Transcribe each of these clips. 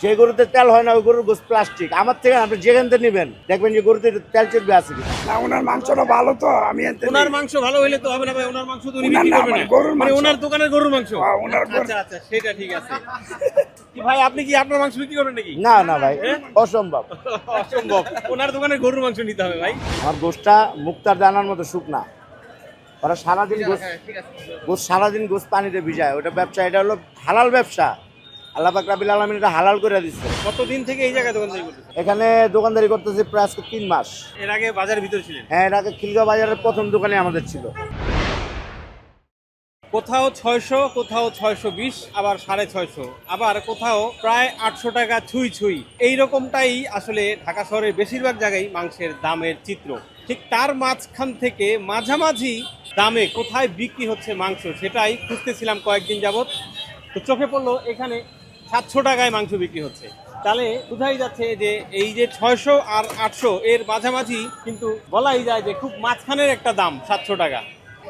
যে গরুতে তেল হয় না ওই গরুর গোস প্লাস্টিক আমার থেকে আপনি যেখান থেকে নেবেন দেখবেন যে গরুতে তেল চেপবে আছে কি না ওনার মাংসটা ভালো তো আমি ওনার মাংস ভালো হইলে তো হবে না ভাই ওনার মাংস তো উনি বিক্রি না, করবে মানে না। গরুর মানে ওনার দোকানের গরুর মাংস। হ্যাঁ, ওনার আচ্ছা আচ্ছা সেটা ঠিক আছে। কি ভাই আপনি কি আপনার মাংস বিক্রি করবেন নাকি? না না ভাই হ্যাঁ? অসম্ভব। অসম্ভব। ওনার দোকানের গরুর মাংস নিতে হবে ভাই। আমার গোসটা মুক্তার দানার মতো শুকনা। ওরা সারাদিন গোস গোস সারাদিন গোস পানিতে ভিজায়। ওটা ব্যবসা এটা হলো হালাল ব্যবসা। আল্লাহ পাক রাবিল আলমিন এটা হালাল করে দিচ্ছে কতদিন থেকে এই জায়গায় দোকানদারি এখানে দোকানদারি করতেছি প্রায় আজকে তিন মাস। এর আগে বাজারের ভিতরে ছিলেন? হ্যাঁ এর আগে খিলগা বাজারের প্রথম দোকানে আমাদের ছিল। কোথাও ছয়শো কোথাও ছয়শো বিশ আবার সাড়ে ছয়শো। আবার কোথাও প্রায় আটশো টাকা ছুঁই ছুঁই। এই রকমটাই আসলে ঢাকা শহরের বেশিরভাগ জায়গায় মাংসের দামের চিত্র। ঠিক তার মাঝখান থেকে মাঝামাঝি দামে কোথায় বিক্রি হচ্ছে মাংস সেটাই খুঁজতেছিলাম কয়েকদিন যাবত তো চোখে পড়ল এখানে সাতশো টাকায় মাংস বিক্রি হচ্ছে। তাহলে বোঝাই যাচ্ছে যে এই যে ছয়শো আর আটশো এর মাঝামাঝি কিন্তু বলাই যায় যে খুব মাঝখানের একটা দাম সাতশো টাকা।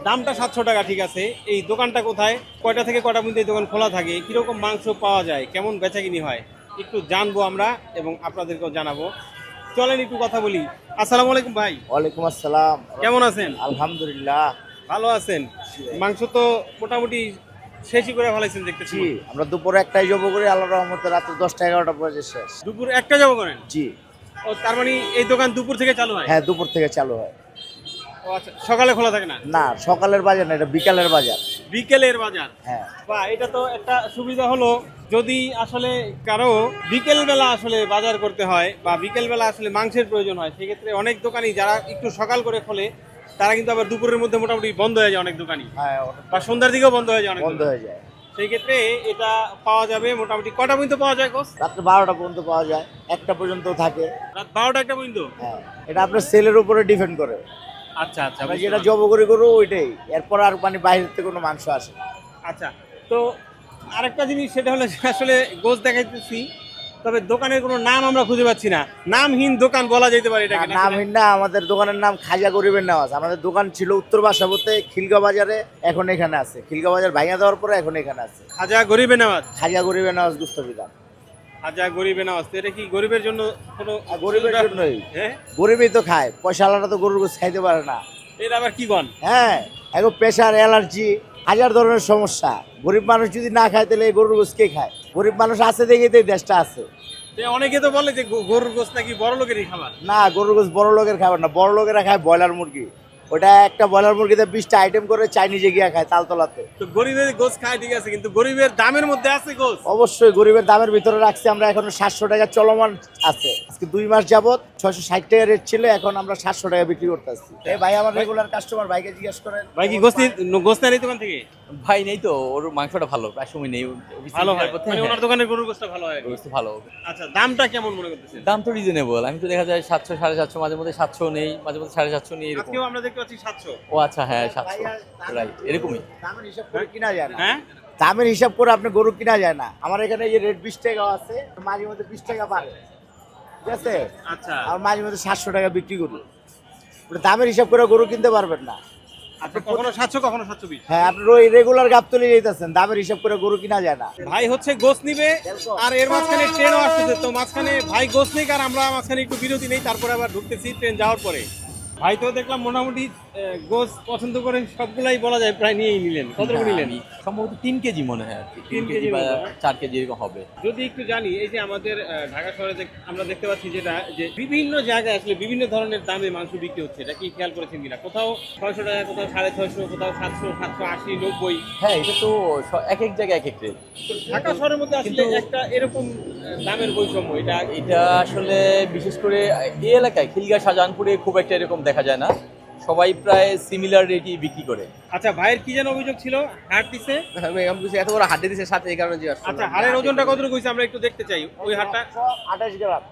দামটা সাতশো টাকা ঠিক আছে। এই দোকানটা কোথায়? কয়টা থেকে কয়টা পর্যন্ত এই দোকান খোলা থাকে? কীরকম মাংস পাওয়া যায়? কেমন বেচাকিনি হয়? একটু জানব আমরা এবং আপনাদেরকেও জানাব। চলেন একটু কথা বলি। আসসালামু আলাইকুম ভাই। ওয়ালাইকুম আসসালাম। কেমন আছেন? আলহামদুলিল্লাহ। ভালো আছেন। মাংস তো মোটামুটি শেষই করে ফেলাইছেন দেখতেছি জি আমরা দুপুরে একটাই জব করি আল্লাহ রহমতে রাত্রে দশটা এগারোটা পর্যন্ত শেষ। দুপুর একটা যাব করেন? জি। ও তার মানে এই দোকান দুপুর থেকে চালু হয়? হ্যাঁ দুপুর থেকে চালু হয়। ও আচ্ছা সকালে খোলা থাকে না? না সকালের বাজার না এটা বিকালের বাজার। বিকেলের বাজার? হ্যাঁ। বা এটা তো একটা সুবিধা হলো যদি আসলে কারও বিকেল বেলা আসলে বাজার করতে হয় বা বিকেল বেলা আসলে মাংসের প্রয়োজন হয় সেক্ষেত্রে অনেক দোকানই যারা একটু সকাল করে খোলে তারা কিন্তু আবার দুপুরের মধ্যে মোটামুটি বন্ধ হয়ে যায় অনেক দোকানই। হ্যাঁ বা সন্ধ্যার দিকেও বন্ধ হয়ে যায় অনেক বন্ধ হয়ে যায়। সেই ক্ষেত্রে এটা পাওয়া যাবে মোটামুটি। কটা পর্যন্ত পাওয়া যায় কোচ? রাত্রে বারোটা পর্যন্ত পাওয়া যায়। একটা পর্যন্ত থাকে। রাত বারোটা একটা পর্যন্ত? হ্যাঁ এটা আপনার সেলের উপরে ডিপেন্ড করে। আচ্ছা আচ্ছা আমরা যেটা। জব করি করব ওইটাই। এরপর আর মানে বাইরের থেকে কোনো মাংস আসে আচ্ছা তো আরেকটা জিনিস সেটা হলো আসলে গোছ দেখাইতেছি। তবে দোকানের কোনো নাম আমরা খুঁজে পাচ্ছি না। নামহীন দোকান বলা যেতে পারে এটাকে না, নাকি না? আমাদের দোকানের নাম খাজা গরিবের নামাজ আমাদের দোকান ছিল উত্তর বাসাবতে খিলগা বাজারে এখন এখানে আছে। খিলগা বাজার ভাঙা দেওয়ার পরে এখন এখানে আছে। খাজা গরিবের নামাজ খাজা গরিবের নামাজ গুস্তবিদান খাজা গরিবে নামাজ তো এটা কি গরিবের জন্য কোনো গরিবের জন্যই। হ্যাঁ? গরিবই তো খায়। পয়সা আলাদা তো গরুর খাইতে পারে না। এটা আবার কি গন হ্যাঁ এখন প্রেশার অ্যালার্জি। হাজার ধরনের সমস্যা। গরিব মানুষ যদি না খায় তাহলে গরুর গোছ কে খায়? গরিব মানুষ আছে দেখেই তো দেশটা আছে। তো অনেকে তো বলে যে গরুর গোস্ত নাকি বড় লোকেরই খাবার। না গরুর গোছ বড় লোকের খাবার না। বড় লোকেরা খায় ব্রয়লার মুরগি। ওটা একটা ব্রয়লার মুরগিতে বিশটা আইটেম করে চাইনিজে গিয়া খায় তালতলাতে। তো গরিবের গোস খায় ঠিক আছে কিন্তু গরিবের দামের মধ্যে আছে গোস অবশ্যই গরিবের দামের ভিতরে রাখছি। আমরা এখন সাতশো টাকা চলমান আছে। আজকে দুই মাস যাবত ছয়শো ষাট টাকা রেট ছিল এখন আমরা সাতশো টাকা বিক্রি করতেছি। এই ভাই আমার রেগুলার কাস্টমার ভাইকে জিজ্ঞেস করেন। ভাই কি গোস্ত গোস্ত নেই দোকান থেকে? ভাই নেই তো ওর মাংসটা ভালো প্রায় সময় নেই। ভালো হয়। মানে হ্যাঁ, ওনার দোকানের গরুর গোস্ত ভালো হয়। অবস্থা ভালো আচ্ছা দামটা কেমন মনে করতেছেন? দাম তো রিজনেবল আমি তো দেখা যায় সাতশো সাড়ে সাতশো মাঝে মধ্যে সাতশো নেই মাঝে মধ্যে সাড়ে সাতশো নেই এরকম। আমরা দেখতে পাচ্ছি সাতশো। ও আচ্ছা হ্যাঁ সাতশো। রাইট এরকমই। দামের হিসাব করে কিনা যায় না। হ্যাঁ? দামের হিসাব করে আপনি গরু কিনা যায় না। আমার এখানে এই যে রেট বিশ টাকা আছে মাঝে মধ্যে বিশ টাকা বাড়ে। ঠিক আছে? আচ্ছা। আর মাঝে মধ্যে সাতশো টাকা বিক্রি করি। ওটা দামের হিসাব করে গরু কিনতে পারবেন না। কখনো সাতশো কখনো সাতশো বিশ? হ্যাঁ আপনি ওই রেগুলার গাপ তুলে যেতেছেন দামের হিসাব করে গরু কিনা যায় না। ভাই হচ্ছে গোস নিবে আর এর মাঝখানে ট্রেনও আসতেছে তো মাঝখানে ভাই গোস নেই আর আমরা মাঝখানে একটু বিরতি নেই তারপরে আবার ঢুকতেছি ট্রেন যাওয়ার পরে। ভাই তো দেখলাম মোটামুটি গোস পছন্দ করে সবগুলাই বলা যায় প্রায় নিয়েই নিলেন। কতটুকু নিলেন? সম্ভবত তিন কেজি মনে হয় আর কি তিন কেজি বা? চার কেজি এরকম হবে। যদি একটু জানি এই যে আমাদের ঢাকা শহরে যে আমরা দেখতে পাচ্ছি যেটা যে বিভিন্ন জায়গায় আসলে বিভিন্ন ধরনের দামে মাংস বিক্রি হচ্ছে এটা কি খেয়াল করেছেন কিনা? কোথাও ছয়শো টাকা কোথাও সাড়ে ছয়শো কোথাও সাতশো সাতশো আশি নব্বই। হ্যাঁ এটা তো এক এক জায়গায় এক এক রেট। ঢাকা শহরের মধ্যে আসলে একটা এরকম দামের বৈষম্য এটা এটা আসলে বিশেষ করে এই এলাকায় খিলগা শাহজাহানপুরে খুব একটা এরকম দেখা যায় না। সবাই প্রায় সিমিলার রেটই বিক্রি করে। আচ্ছা ভাইয়ের কি যেন অভিযোগ ছিল? হাট দিছে? আমি কিছু এত বড় হাড্ডি দিছে সাথে এই কারণে জিজ্ঞাসা আচ্ছা হাড়ের ওজনটা কতটুকু হয়েছে? আমরা একটু দেখতে চাই। ওই হাটটা আঠাশ গ্রাম।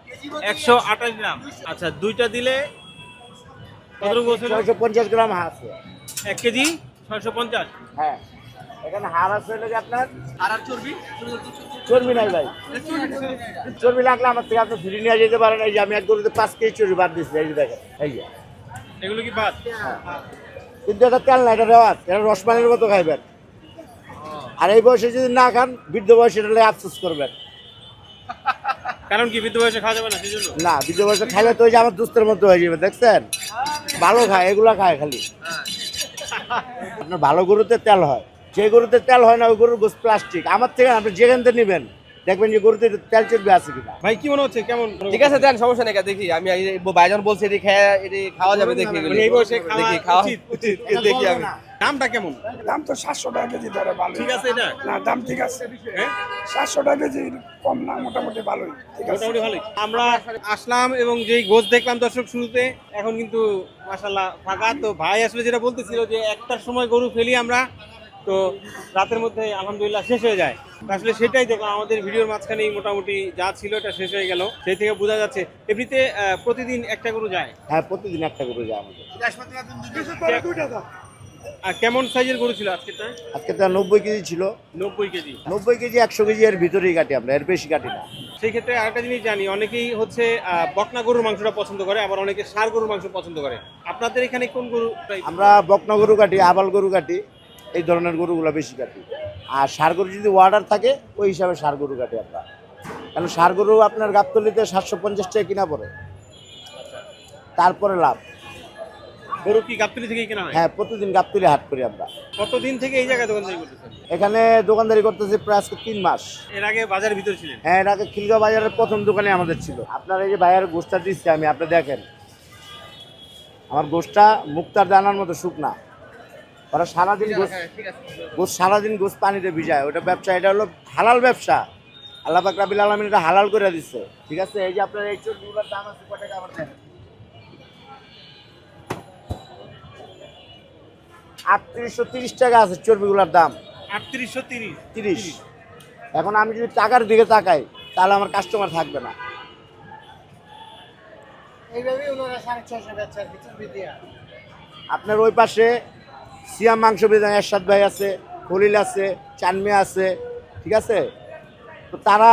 একশো আঠাশ গ্রাম। আচ্ছা দুইটা দিলে কতটুকু হচ্ছে ছয়শো পঞ্চাশ গ্রাম আছে। এক কেজি? ছয়শো পঞ্চাশ? হ্যাঁ। এখানে হাড় আছে হলো যে আপনার আর আর চর্বি? চর্বি নাই ভাই। চর্বি লাগলে আমার থেকে আপনি ফ্রি নিয়ে যেতে পারেন। এই যে আমি এক গরুতে পাঁচ কেজি চর্বি বাদ দিচ্ছি এই যে দেখেন এই যে। এগুলো কি বাদ কিন্তু এটা তেল না এটা রেওয়াজ। এটা রসমানের মতো খাইবেন। আর এই বয়সে যদি না খান বৃদ্ধ বয়সে এটা আফসোস করবেন। কারণ কি বৃদ্ধ বয়সে খাওয়া যাবে না না বৃদ্ধ বয়সে খাইলে তো ওই যে আমার দুস্তের মতো হয়ে যাবে দেখছেন? ভালো খায় এগুলা খায় খালি। আপনার ভালো গরুতে তেল হয়। যে গরুতে তেল হয় না ওই গরুর গোস প্লাস্টিক আমার থেকে আপনি যেখান থেকে নেবেন দেখবেন যে গরুতে তেল চেপবে আছে কিনা। ভাই কি মনে হচ্ছে? কেমন? ঠিক আছে দেন সমস্যা নেই দেখি। আমি এই ভাইজান বলছে এটি খেয়ে এটি খাওয়া যাবে দেখি মানে এই বয়সে খাওয়া দেখি খাওয়া। উচিত, দেখি আমি। দামটা কেমন? দাম তো সাতশো টাকা কেজি ধরে ভালো ঠিক আছে এটা? না দাম ঠিক আছে। হ্যাঁ? সাতশো টাকা কেজি কম না মোটামুটি ভালোই। ঠিক আছে। মোটামুটি ভালোই। আমরা আসলাম এবং যেই গোছ দেখলাম দর্শক শুরুতে এখন কিন্তু মাসাল্লাহ ফাঁকা। তো ভাই আসলে যেটা বলতেছিল যে একটার সময় গরু ফেলি আমরা তো রাতের মধ্যে আলহামদুলিল্লাহ শেষ হয়ে যায়। আসলে সেটাই দেখলাম আমাদের ভিডিওর মাঝখানেই মোটামুটি যা ছিল এটা শেষ হয়ে গেল। সেই থেকে বোঝা যাচ্ছে এমনিতে প্রতিদিন একটা গরু যায়? হ্যাঁ প্রতিদিন একটা গরু যায় আমাদের। কেমন সাইজের গরু ছিল আজকে তো নব্বই কেজি ছিল। নব্বই কেজি। নব্বই কেজি একশো কেজি এর ভিতরেই কাটি আমরা এর বেশি কাটি না। সেই ক্ষেত্রে আরেকটা জিনিস জানি অনেকেই হচ্ছে বকনা গরুর মাংসটা পছন্দ করে আবার অনেকে ষাঁড় গরুর মাংস পছন্দ করে। আপনাদের এখানে কোন গরু আমরা বকনা গরু কাটি আবাল গরু কাটি। এই ধরনের গরুগুলো বেশি কাটি। আর সার গরু যদি ওয়ার্ডার থাকে ওই হিসাবে সার গরু কাটি আমরা। কারণ সার গরু আপনার গাবতলিতে সাতশো পঞ্চাশ টাকা কিনা পড়ে। তারপরে লাভ। গরু কি গাবতলি থেকে কেনা হয়? হ্যাঁ প্রতিদিন গাবতলি হাট করি আমরা। কতদিন থেকে এই জায়গায় দোকানদারি করতেছেন? এখানে দোকানদারি করতেছি প্রায় আজকে তিন মাস। এর আগে বাজারের ভিতর ছিলেন? হ্যাঁ এর আগে খিলগা বাজারের প্রথম দোকানে আমাদের ছিল। আপনার এই যে ভাইয়ের গোষ্ঠটা দিচ্ছি আমি আপনি দেখেন। আমার গোষ্ঠটা মুক্তার দানার মতো শুকনা। ওরা সারাদিন গোস গোস সারাদিন গোস পানিতে ভিজায়। ওটা ব্যবসা এটা হলো হালাল ব্যবসা। আল্লাহ পাক রাবিল আলমিন এটা হালাল করে দিচ্ছে ঠিক আছে? এই যে আপনার এই চর্বিগুলোর দাম আছে কত টাকা আমার দেন? আটত্রিশশো তিরিশ টাকা আছে চর্বিগুলোর দাম। আটত্রিশশো তিরিশ। তিরিশ। এখন আমি যদি টাকার দিকে তাকাই তাহলে আমার কাস্টমার থাকবে না। আপনার ওই পাশে সিয়াম মাংস বেদান এরশাদ ভাই আছে খলিল আছে চানমে আছে ঠিক আছে? তো তারা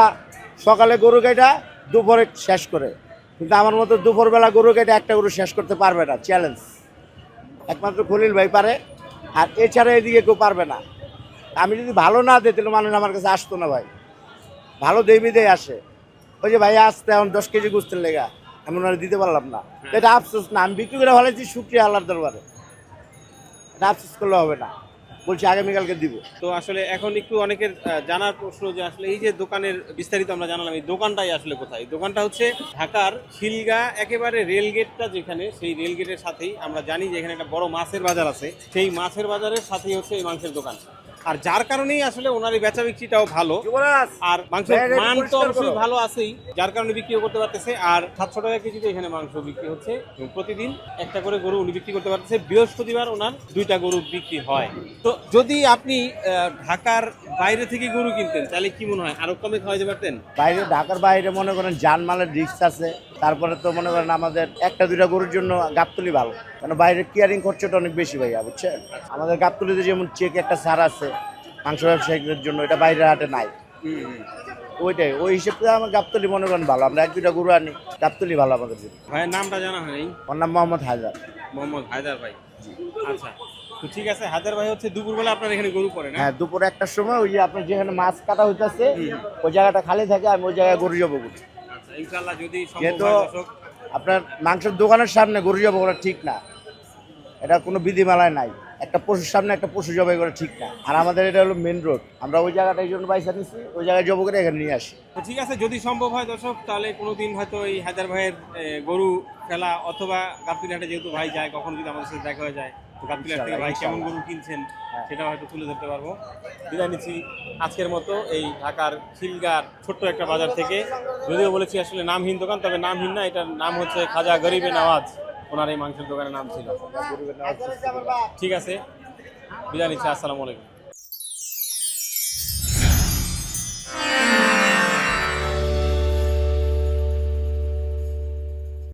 সকালে গরু গাইটা দুপুরে শেষ করে। কিন্তু আমার মতো দুপুরবেলা গরু গাইটা একটা গরু শেষ করতে পারবে না চ্যালেঞ্জ একমাত্র খলিল ভাই পারে আর এছাড়া এদিকে কেউ পারবে না। আমি যদি ভালো না দিই তাহলে মানুষ আমার কাছে আসতো না ভাই। ভালো দেবী দেয় আসে। ওই যে ভাই আসতে এখন দশ কেজি গুছতে লেগা এমন আর দিতে পারলাম না। এটা আফসোস না আমি বিক্রি করে ভালোছি শুক্রিয়া আল্লাহর দরবারে। আফসোস করলে হবে না। বলছি আগামীকালকে দিব। তো আসলে এখন একটু অনেকের জানার প্রশ্ন যে আসলে এই যে দোকানের বিস্তারিত আমরা জানালাম, এই দোকানটাই আসলে কোথায়? দোকানটা হচ্ছে ঢাকার খিলগা, একেবারে রেলগেটটা যেখানে, সেই রেলগেটের সাথেই আমরা জানি যে এখানে একটা বড় মাছের বাজার আছে। সেই মাছের বাজারের সাথেই হচ্ছে এই মাংসের দোকান। আর যার কারণেই আসলে ওনার এই বেচা বিক্রিটাও ভালো। আর মাংসের হ্যাঁ, মান তো অবশ্যই ভালো আছেই যার কারণে বিক্রিও করতে পারতেছে। আর সাতশো টাকা কেজিতে এখানে মাংস বিক্রি হচ্ছে। এবং প্রতিদিন একটা করে গরু উনি বিক্রি করতে পারতেছে। বৃহস্পতিবার ওনার দুইটা গরু বিক্রি হয়। তো যদি আপনি ঢাকার বাইরে থেকে গরু কিনতেন তাহলে কি মনে হয়? আরও কমে খাওয়াইতে পারতেন? বাইরে ঢাকার বাইরে মনে করেন জানমালের রিক্স আছে তারপরে তো মনে করেন আমাদের একটা দুইটা গরুর জন্য গাবতলি ভালো। কারণ বাইরে কেয়ারিং খরচাটা অনেক বেশি ভাইয়া বুঝছেন? আমাদের গাবতলিতে যেমন চেক একটা সার আছে মাংস ব্যবসায়ীদের জন্য এটা বাইরের হাটে নাই। ওইটাই ওই হিসেবে আমার গাবতলি মনে করেন ভালো আমরা এক দুইটা গরু আনি গাবতলি ভালো আমাদের জন্য। ভাইয়ের নামটা জানা হয়নি? ওর নাম মোহাম্মদ হায়দার। মোহাম্মদ হায়দার ভাই। আচ্ছা। তো ঠিক আছে হায়দার ভাই হচ্ছে দুপুরবেলা আপনার এখানে গরু পড়ে না? হ্যাঁ দুপুরে একটার সময় ওই যে আপনার যেখানে মাছ কাটা হইতেছে ওই জায়গাটা খালি থাকে আমি ওই জায়গায় গরু যাব আচ্ছা ইনশাল্লাহ যদি যেহেতু আপনার মাংসের দোকানের সামনে গরু জবাই করা ঠিক না। এটা কোনো বিধিমালায় নাই। একটা পশুর সামনে একটা পশু জবাই করা ঠিক না। আর আমাদের এটা হলো মেন রোড আমরা ওই জায়গাটা এই জন্য বাইসা নিচ্ছি ওই জায়গায় জব করে এখানে নিয়ে আসি। তো ঠিক আছে যদি সম্ভব হয় দর্শক তাহলে কোনোদিন হয়তো এই হায়দার ভাইয়ের গরু খেলা অথবা গাবতলিহাটে যেহেতু ভাই যায় কখনো যদি আমাদের সাথে দেখা হয়ে যায় তো থেকে ভাই কেমন গরু কিনছেন হ্যাঁ। সেটা হয়তো তুলে ধরতে পারব। বিদায় নিচ্ছি আজকের মতো এই ঢাকার খিলগার ছোট্ট একটা বাজার থেকে। যদিও বলেছি আসলে নামহীন দোকান তবে নামহীন না এটার নাম হচ্ছে খাজা গরিবে নওয়াজ। ওনার এই মাংসের দোকানের নাম ছিল। ঠিক আছে বিদায় নিচ্ছি আসসালামু আলাইকুম।